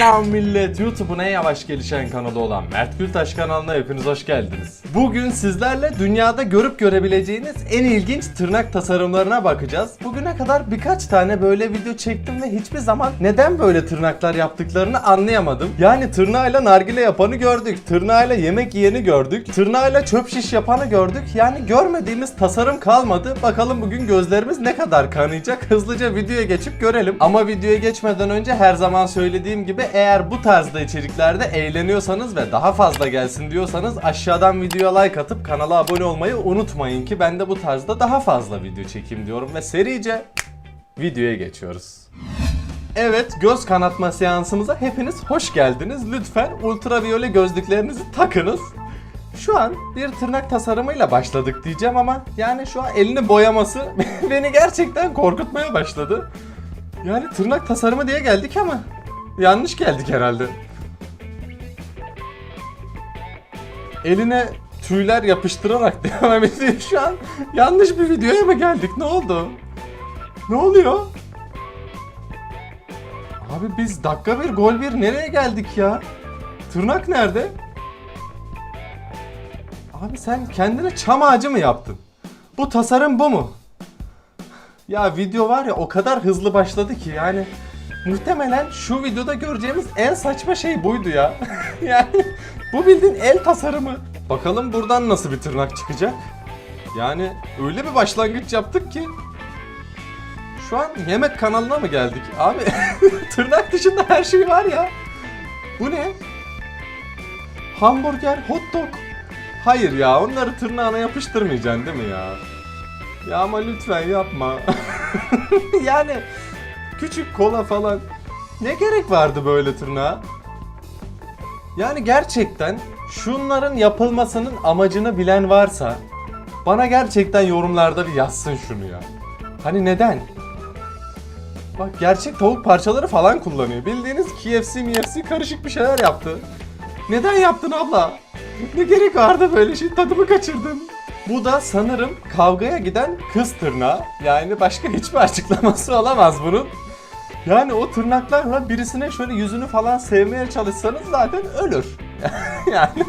Selam millet. YouTube'un en yavaş gelişen kanalı olan Mert Gültaş kanalına hepiniz hoş geldiniz. Bugün sizlerle dünyada görüp görebileceğiniz en ilginç tırnak tasarımlarına bakacağız. Bugüne kadar birkaç tane böyle video çektim ve hiçbir zaman neden böyle tırnaklar yaptıklarını anlayamadım. Yani tırnağıyla nargile yapanı gördük, tırnağıyla yemek yiyeni gördük, tırnağıyla çöp şiş yapanı gördük. Yani görmediğimiz tasarım kalmadı. Bakalım bugün gözlerimiz ne kadar kanayacak. Hızlıca videoya geçip görelim. Ama videoya geçmeden önce her zaman söylediğim gibi eğer bu tarzda içeriklerde eğleniyorsanız ve daha fazla gelsin diyorsanız aşağıdan videoya like atıp kanala abone olmayı unutmayın ki ben de bu tarzda daha fazla video çekeyim diyorum ve serice videoya geçiyoruz. Evet göz kanatma seansımıza hepiniz hoş geldiniz. Lütfen ultraviyole gözlüklerinizi takınız. Şu an bir tırnak tasarımıyla başladık diyeceğim ama yani şu an elini boyaması beni gerçekten korkutmaya başladı. Yani tırnak tasarımı diye geldik ama yanlış geldik herhalde. Eline tüyler yapıştırarak devam ediyor şu an. Yanlış bir videoya mı geldik? Ne oldu? Ne oluyor? Abi biz dakika bir gol bir nereye geldik ya? Tırnak nerede? Abi sen kendine çam ağacı mı yaptın? Bu tasarım bu mu? Ya video var ya o kadar hızlı başladı ki yani muhtemelen şu videoda göreceğimiz en saçma şey buydu ya. yani bu bildiğin el tasarımı. Bakalım buradan nasıl bir tırnak çıkacak? Yani öyle bir başlangıç yaptık ki şu an yemek kanalına mı geldik? Abi tırnak dışında her şey var ya. Bu ne? Hamburger, hot dog. Hayır ya onları tırnağına yapıştırmayacaksın değil mi ya? Ya ama lütfen yapma. yani küçük kola falan. Ne gerek vardı böyle tırnağa? Yani gerçekten şunların yapılmasının amacını bilen varsa bana gerçekten yorumlarda bir yazsın şunu ya. Hani neden? Bak gerçek tavuk parçaları falan kullanıyor. Bildiğiniz KFC, MFC karışık bir şeyler yaptı. Neden yaptın abla? Ne gerek vardı böyle şey? Tadımı kaçırdın. Bu da sanırım kavgaya giden kız tırnağı. Yani başka hiçbir açıklaması olamaz bunun. Yani o tırnaklarla birisine şöyle yüzünü falan sevmeye çalışsanız zaten ölür. yani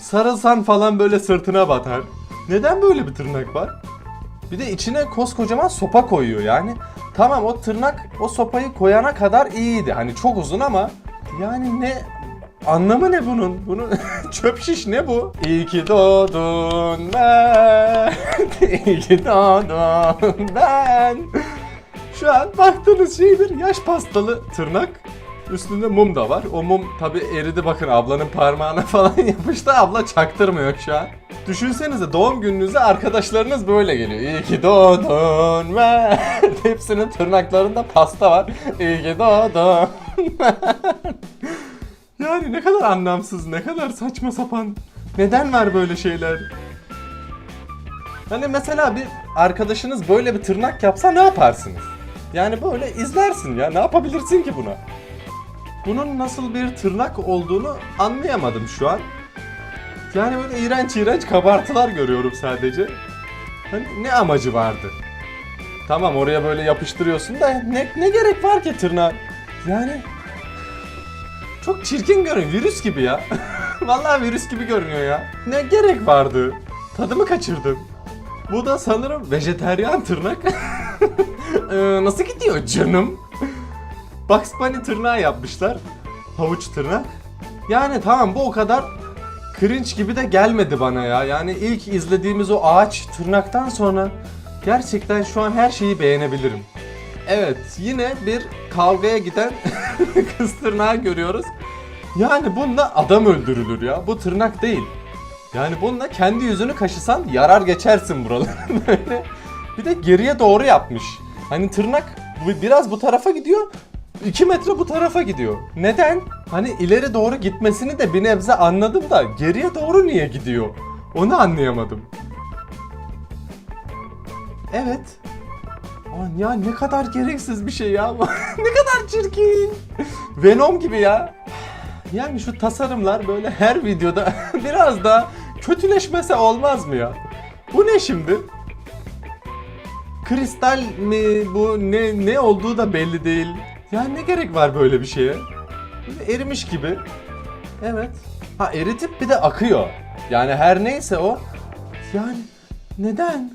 sarılsan falan böyle sırtına batar. Neden böyle bir tırnak var? Bir de içine koskocaman sopa koyuyor yani. Tamam o tırnak o sopayı koyana kadar iyiydi. Hani çok uzun ama yani ne anlamı ne bunun? Bunun çöp şiş ne bu? İyi ki doğdun ben. İyi ki doğdun ben. Şu an baktığınız şey bir yaş pastalı tırnak. Üstünde mum da var. O mum tabi eridi bakın ablanın parmağına falan yapıştı. Abla çaktırmıyor şu an. Düşünsenize doğum gününüze arkadaşlarınız böyle geliyor. İyi ki doğdun ve hepsinin tırnaklarında pasta var. İyi ki doğdun. yani ne kadar anlamsız, ne kadar saçma sapan. Neden var böyle şeyler? Hani mesela bir arkadaşınız böyle bir tırnak yapsa ne yaparsınız? Yani böyle izlersin ya. Ne yapabilirsin ki buna? Bunun nasıl bir tırnak olduğunu anlayamadım şu an. Yani böyle iğrenç iğrenç kabartılar görüyorum sadece. Hani ne amacı vardı? Tamam oraya böyle yapıştırıyorsun da ne, ne gerek var ki tırnağa? Yani çok çirkin görünüyor. Virüs gibi ya. Vallahi virüs gibi görünüyor ya. Ne gerek vardı? Tadımı kaçırdım. Bu da sanırım vejeteryan tırnak. Ee, nasıl gidiyor canım? Bugs Bunny tırnağı yapmışlar. Havuç tırnak. Yani tamam bu o kadar cringe gibi de gelmedi bana ya. Yani ilk izlediğimiz o ağaç tırnaktan sonra gerçekten şu an her şeyi beğenebilirim. Evet yine bir kavgaya giden kız tırnağı görüyoruz. Yani bununla adam öldürülür ya. Bu tırnak değil. Yani bununla kendi yüzünü kaşısan yarar geçersin buraları böyle. Bir de geriye doğru yapmış. Hani tırnak biraz bu tarafa gidiyor. 2 metre bu tarafa gidiyor. Neden? Hani ileri doğru gitmesini de bir nebze anladım da geriye doğru niye gidiyor? Onu anlayamadım. Evet. Aman ya ne kadar gereksiz bir şey ya. ne kadar çirkin. Venom gibi ya. Yani şu tasarımlar böyle her videoda biraz da kötüleşmese olmaz mı ya? Bu ne şimdi? Kristal mi bu ne ne olduğu da belli değil. Ya ne gerek var böyle bir şeye? Erimiş gibi. Evet. Ha eritip bir de akıyor. Yani her neyse o. Yani neden?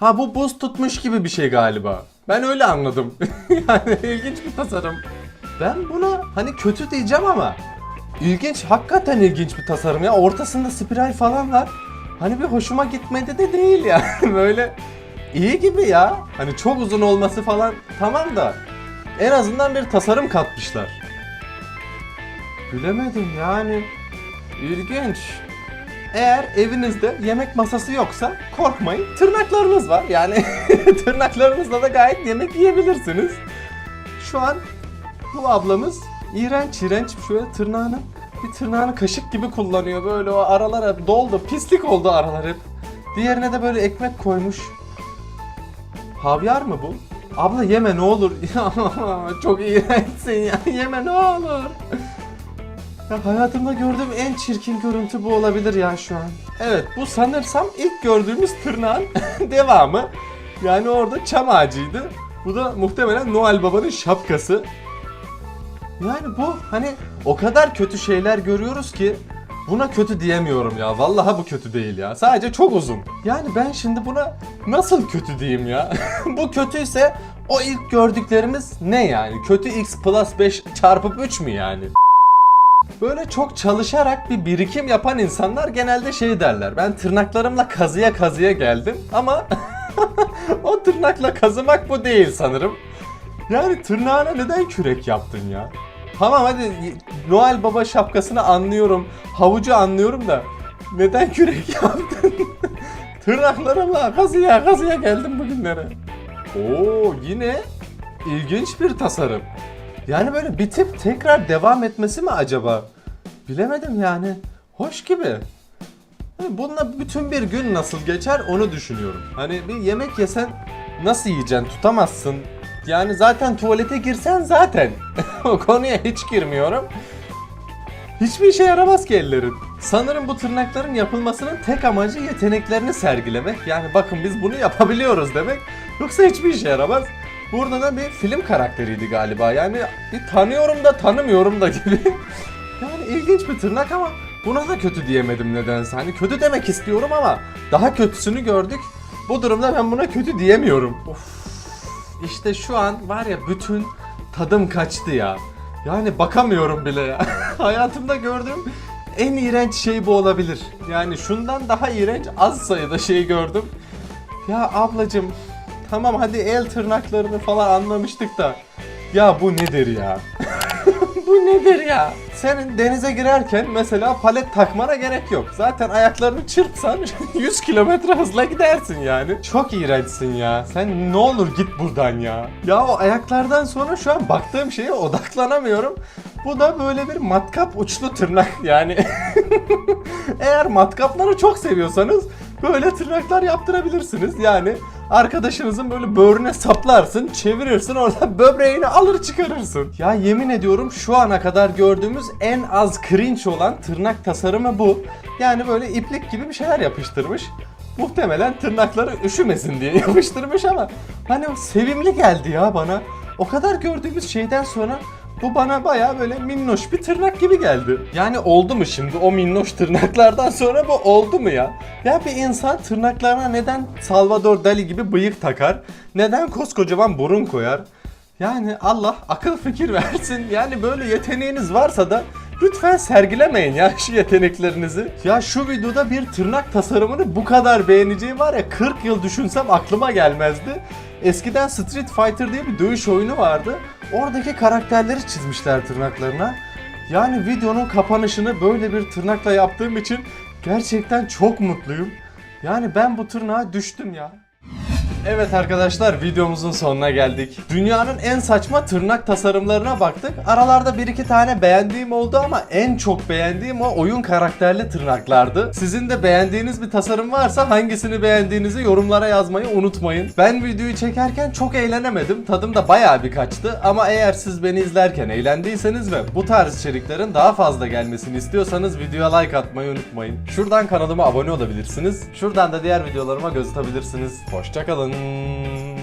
Ha bu buz tutmuş gibi bir şey galiba. Ben öyle anladım. yani ilginç bir tasarım. Ben buna hani kötü diyeceğim ama ilginç, hakikaten ilginç bir tasarım ya. Ortasında spiral falan var. Hani bir hoşuma gitmedi de değil ya. Böyle iyi gibi ya. Hani çok uzun olması falan tamam da en azından bir tasarım katmışlar. Bilemedim yani. İlginç. Eğer evinizde yemek masası yoksa korkmayın. Tırnaklarınız var. Yani tırnaklarınızla da gayet yemek yiyebilirsiniz. Şu an bu ablamız iğrenç iğrenç şöyle tırnağını bir tırnağını kaşık gibi kullanıyor. Böyle o aralar hep doldu. Pislik oldu aralar hep. Diğerine de böyle ekmek koymuş. Havyar mı bu? Abla yeme ne olur. Çok iğrençsin ya. Yeme ne olur. Ya hayatımda gördüğüm en çirkin görüntü bu olabilir ya şu an. Evet bu sanırsam ilk gördüğümüz tırnağın devamı. Yani orada çam ağacıydı. Bu da muhtemelen Noel Baba'nın şapkası. Yani bu hani o kadar kötü şeyler görüyoruz ki buna kötü diyemiyorum ya. Vallahi bu kötü değil ya. Sadece çok uzun. Yani ben şimdi buna nasıl kötü diyeyim ya? bu kötüyse o ilk gördüklerimiz ne yani? Kötü x plus 5 çarpı 3 mü yani? Böyle çok çalışarak bir birikim yapan insanlar genelde şey derler. Ben tırnaklarımla kazıya kazıya geldim ama o tırnakla kazımak bu değil sanırım. Yani tırnağına neden kürek yaptın ya? Tamam hadi Noel Baba şapkasını anlıyorum. Havucu anlıyorum da neden kürek yaptın? Tırnaklarımla kazıya kazıya geldim bugünlere. Oo yine ilginç bir tasarım. Yani böyle bitip tekrar devam etmesi mi acaba? Bilemedim yani. Hoş gibi. Hani Bununla bütün bir gün nasıl geçer onu düşünüyorum. Hani bir yemek yesen nasıl yiyeceksin tutamazsın. Yani zaten tuvalete girsen zaten. o konuya hiç girmiyorum. Hiçbir işe yaramaz ki ellerin. Sanırım bu tırnakların yapılmasının tek amacı yeteneklerini sergilemek. Yani bakın biz bunu yapabiliyoruz demek. Yoksa hiçbir işe yaramaz. Burada da bir film karakteriydi galiba. Yani bir tanıyorum da tanımıyorum da gibi. yani ilginç bir tırnak ama buna da kötü diyemedim nedense. Hani kötü demek istiyorum ama daha kötüsünü gördük. Bu durumda ben buna kötü diyemiyorum. Of. İşte şu an var ya bütün tadım kaçtı ya. Yani bakamıyorum bile ya. Hayatımda gördüğüm en iğrenç şey bu olabilir. Yani şundan daha iğrenç az sayıda şey gördüm. Ya ablacım tamam hadi el tırnaklarını falan anlamıştık da. Ya bu nedir ya? bu nedir ya? Senin denize girerken mesela palet takmana gerek yok. Zaten ayaklarını çırpsan 100 kilometre hızla gidersin yani. Çok iğrençsin ya. Sen ne olur git buradan ya. Ya o ayaklardan sonra şu an baktığım şeye odaklanamıyorum. Bu da böyle bir matkap uçlu tırnak yani. Eğer matkapları çok seviyorsanız böyle tırnaklar yaptırabilirsiniz. Yani arkadaşınızın böyle böğrüne saplarsın, çevirirsin orada böbreğini alır çıkarırsın. Ya yemin ediyorum şu ana kadar gördüğümüz en az cringe olan tırnak tasarımı bu. Yani böyle iplik gibi bir şeyler yapıştırmış. Muhtemelen tırnakları üşümesin diye yapıştırmış ama hani sevimli geldi ya bana. O kadar gördüğümüz şeyden sonra bu bana baya böyle minnoş bir tırnak gibi geldi. Yani oldu mu şimdi o minnoş tırnaklardan sonra bu oldu mu ya? Ya bir insan tırnaklarına neden Salvador Dali gibi bıyık takar? Neden koskocaman burun koyar? Yani Allah akıl fikir versin. Yani böyle yeteneğiniz varsa da lütfen sergilemeyin ya şu yeteneklerinizi. Ya şu videoda bir tırnak tasarımını bu kadar beğeneceğim var ya 40 yıl düşünsem aklıma gelmezdi. Eskiden Street Fighter diye bir dövüş oyunu vardı. Oradaki karakterleri çizmişler tırnaklarına. Yani videonun kapanışını böyle bir tırnakla yaptığım için gerçekten çok mutluyum. Yani ben bu tırnağa düştüm ya. Evet arkadaşlar videomuzun sonuna geldik. Dünyanın en saçma tırnak tasarımlarına baktık. Aralarda bir iki tane beğendiğim oldu ama en çok beğendiğim o oyun karakterli tırnaklardı. Sizin de beğendiğiniz bir tasarım varsa hangisini beğendiğinizi yorumlara yazmayı unutmayın. Ben videoyu çekerken çok eğlenemedim. Tadım da bayağı bir kaçtı. Ama eğer siz beni izlerken eğlendiyseniz ve bu tarz içeriklerin daha fazla gelmesini istiyorsanız videoya like atmayı unutmayın. Şuradan kanalıma abone olabilirsiniz. Şuradan da diğer videolarıma göz atabilirsiniz. Hoşçakalın. Hum...